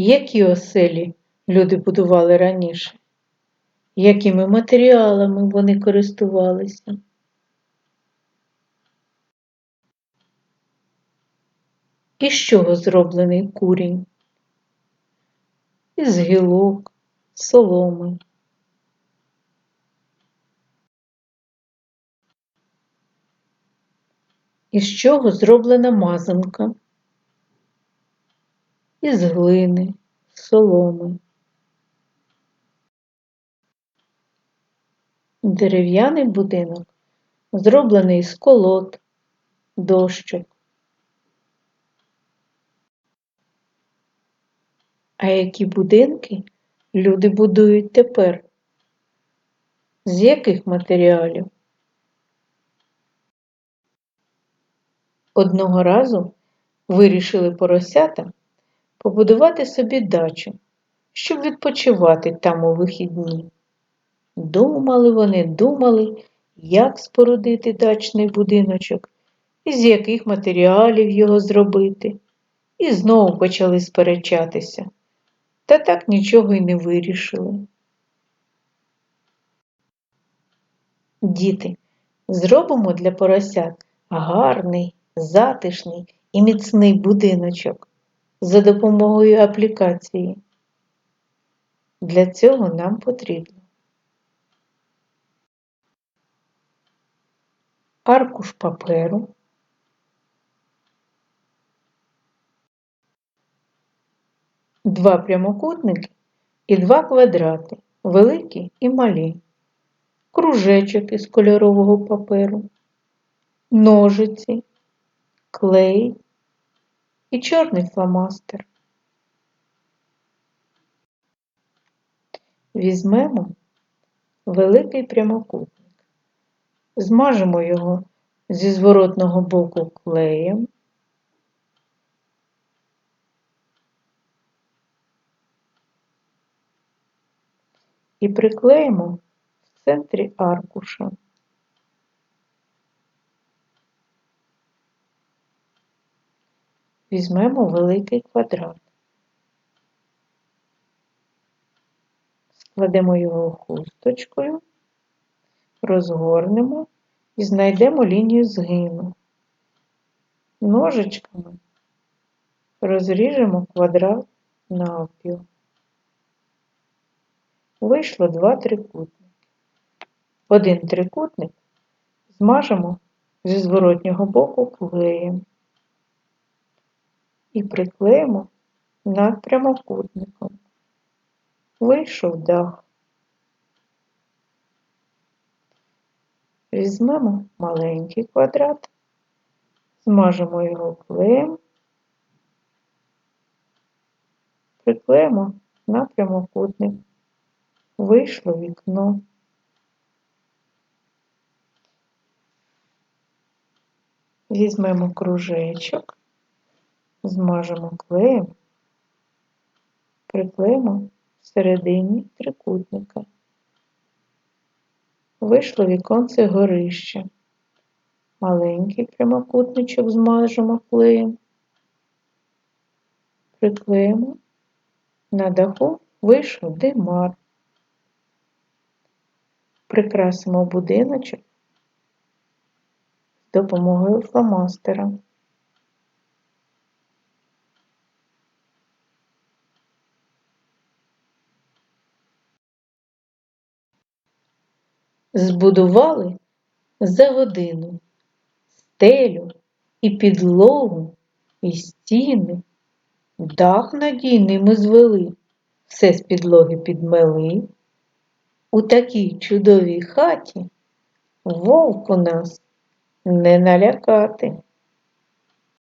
Які оселі люди будували раніше? Якими матеріалами вони користувалися? Із чого зроблений курінь? Із гілок, соломи. Із чого зроблена мазанка? Із глини, соломи. Дерев'яний будинок зроблений з колод, дощок. А які будинки люди будують тепер? З яких матеріалів? Одного разу вирішили поросята побудувати собі дачу, щоб відпочивати там у вихідні. Думали вони, думали, як спорудити дачний будиночок, з яких матеріалів його зробити, і знову почали сперечатися, та так нічого й не вирішили. Діти, зробимо для поросят гарний, затишний і міцний будиночок за допомогою аплікації. Для цього нам потрібно аркуш паперу, два прямокутники і два квадрати, великі і малі, кружечок із кольорового паперу, ножиці, клей і чорний фломастер. Візьмемо великий прямокутник. Змажемо його зі зворотного боку клеєм. І приклеїмо в центрі аркуша. Візьмемо великий квадрат. Складемо його хусточкою розгорнемо і знайдемо лінію згину. Ножичками розріжемо квадрат навпіл. Вийшло два трикутники. Один трикутник змажемо зі зворотнього боку клеєм і приклеїмо над прямокутником. Вийшов дах. Візьмемо маленький квадрат, змажемо його клеєм, приклеїмо на прямокутник, вийшло вікно. Візьмемо кружечок, змажемо клеєм, приклеїмо всередині трикутника вийшло віконце горище. Маленький прямокутничок змажемо клеєм, приклеїмо, на даху вийшов димар. Прикрасимо будиночок з допомогою фломастера. Збудували за годину стелю і підлогу, і стіни, дах надійний ми звели, все з підлоги підмели. У такій чудовій хаті вовку нас не налякати.